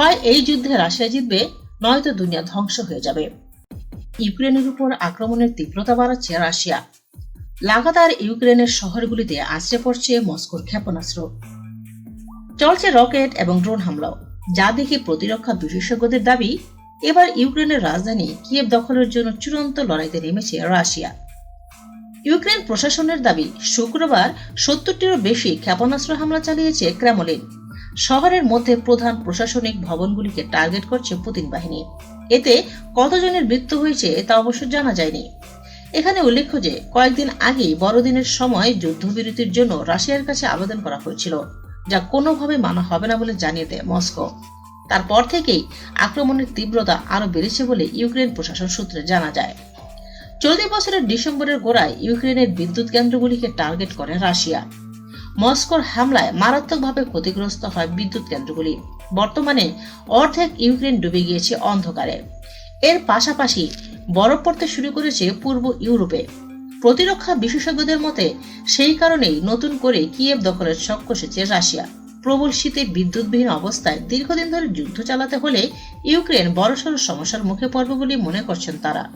হয় এই যুদ্ধে রাশিয়া জিতবে, নয়তো দুনিয়া ধ্বংস হয়ে যাবে। ইউক্রেনের উপর আক্রমণের তীব্রতা বাড়াচ্ছে রাশিয়া। লাগাতার ইউক্রেনের শহরগুলিতে আছড়ে পড়ছে মস্কোর ক্ষেপণাস্ত্র। চলছে রকেট এবং ড্রোন হামলাও। যা দেখে প্রতিরক্ষা বিশেষজ্ঞদের দাবি, এবার ইউক্রেনের রাজধানী কিয়েভ দখলের জন্য চূড়ান্ত লড়াইতে নেমেছে রাশিয়া। ইউক্রেন প্রশাসনের দাবি, শুক্রবার সত্তরটিরও বেশি ক্ষেপণাস্ত্র হামলা চালিয়েছে ক্রেমলিন। শহরের মধ্যে প্রধান প্রশাসনিক ভবনগুলিকে টার্গেট করছে পুতিন বাহিনী। এতে কতজনের মৃত্যু হয়েছে তা অবশ্য জানা যায়নি। এখানে উল্লেখ্য যে, কয়েকদিন আগেই বড়দিনের সময় যুদ্ধবিরতির জন্য রাশিয়ার কাছে আবেদন করা হয়েছিল, যা কোনোভাবে মানা হবে না বলে জানিয়ে দেয় মস্কো। তারপর থেকেই আক্রমণের তীব্রতা আরও বেড়েছে বলে ইউক্রেন প্রশাসন সূত্রে জানা যায়। চলতি বছরের ডিসেম্বরের গোড়ায় ইউক্রেনের বিদ্যুৎ কেন্দ্রগুলিকে টার্গেট করে রাশিয়া। মস্কোর হামলায় মারাত্মকভাবে ক্ষতিগ্রস্ত হয় বিদ্যুৎ কেন্দ্রগুলি। বর্তমানে অর্ধেক ইউক্রেন ডুবে গিয়েছে অন্ধকারে। এর পাশাপাশি বরফ পড়তে শুরু করেছে পূর্ব ইউরোপে। প্রতিরক্ষা বিশেষজ্ঞদের মতে, সেই কারণেই নতুন করে কিয়েভ দখলের শখ কষেছে রাশিয়া। প্রবল শীতে বিদ্যুৎবিহীন অবস্থায় দীর্ঘদিন ধরে যুদ্ধ চালাতে হলে ইউক্রেন বড়সড় সমস্যার মুখে পড়বে বলে মনে করছেন তারা।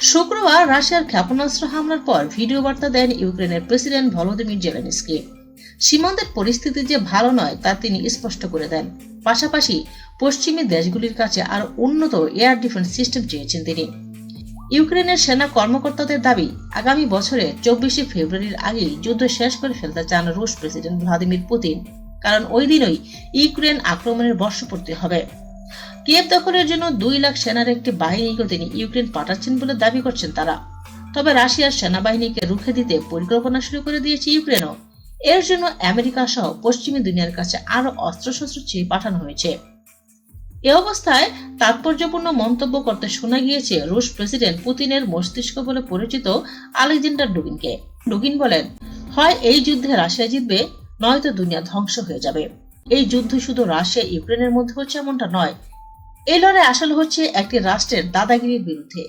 শুক্রবার রাশিয়ার ক্ষেপণাস্ত্র হামলার পর ভিডিও বার্তা দেন ইউক্রেনের প্রেসিডেন্ট ভলোদিমির জেলেনস্কি। সীমান্তের পরিস্থিতি যে ভালো নয়, তা তিনি স্পষ্ট করে দেন। পাশাপাশি পশ্চিমী দেশগুলির কাছে আরও উন্নত এয়ার ডিফেন্স সিস্টেম চেয়েছেন তিনি। ইউক্রেনের সেনা কর্মকর্তাদের দাবি, আগামী বছরে চব্বিশে ফেব্রুয়ারির আগেই যুদ্ধ শেষ করে ফেলতে চান রুশ প্রেসিডেন্ট ভ্লাদিমির পুতিন। কারণ ওই দিনই ইউক্রেন আক্রমণের বর্ষপূর্তি হবে। কিয়েভ দখলের জন্য দুই লাখ সেনার একটি বাহিনীকে তিনি ইউক্রেন পাঠাচ্ছেন বলে দাবি করছেন তারা। তবে রাশিয়ার সেনাবাহিনীকে রুখে দিতে পরিকল্পনা শুরু করে দিয়েছে ইউক্রেনও। এর জন্য আমেরিকা সহ পশ্চিমী দুনিয়ার কাছে আরও অস্ত্রশস্ত্র চেয়ে পাঠানো হয়েছে। এ অবস্থায় তাৎপর্যপূর্ণ মন্তব্য করতে শোনা গিয়েছে রুশ প্রেসিডেন্ট পুতিনের মস্তিষ্ক বলে পরিচিত আলেকজান্ডার ডুগিনকে ডুগিন বলেন, হয় এই যুদ্ধে রাশিয়া জিতবে, নয়তো দুনিয়া ধ্বংস হয়ে যাবে। এই যুদ্ধ শুধু রাশিয়া ইউক্রেনের মধ্যে হচ্ছে এমনটা নয় এই লড়াই আসলে হচ্ছে একটি রাষ্ট্রের দাদাগিরির বিরুদ্ধে।